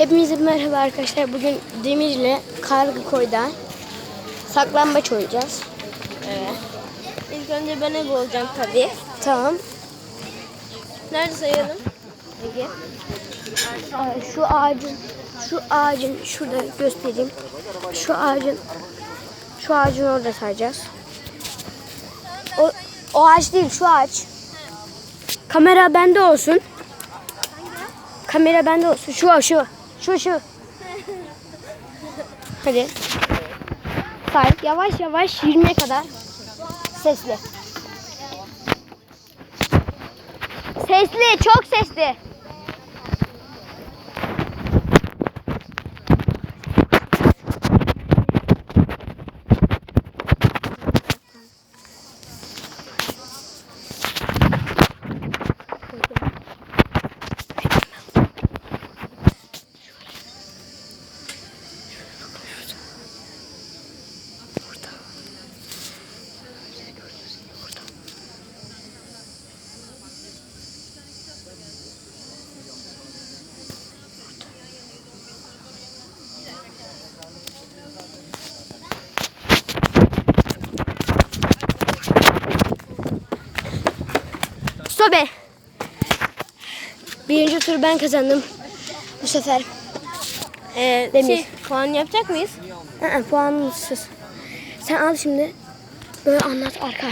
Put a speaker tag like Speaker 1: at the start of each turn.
Speaker 1: Hepinize merhaba arkadaşlar. Bugün Demir ile Kargıkoy'da saklambaç oynayacağız.
Speaker 2: Evet. İlk önce ben ebe olacağım tabii.
Speaker 1: Tamam.
Speaker 2: Nerede sayalım?
Speaker 1: Aa, Şu ağacın şu ağacın şurada göstereyim. Şu ağacın şu ağacın orada sayacağız. O, o ağaç değil şu ağaç. Kamera bende olsun. Kamera bende olsun. Şu şu. Şu şu. Hadi. Say. Yavaş yavaş 20'ye kadar. Sesli. Sesli, çok sesli. Sobe. Birinci turu ben kazandım. Bu sefer.
Speaker 2: Ee,
Speaker 1: Demir.
Speaker 2: Şey, puan yapacak mıyız?
Speaker 1: Aa, puanlısız. Sen al şimdi. Böyle anlat arkadaşlar.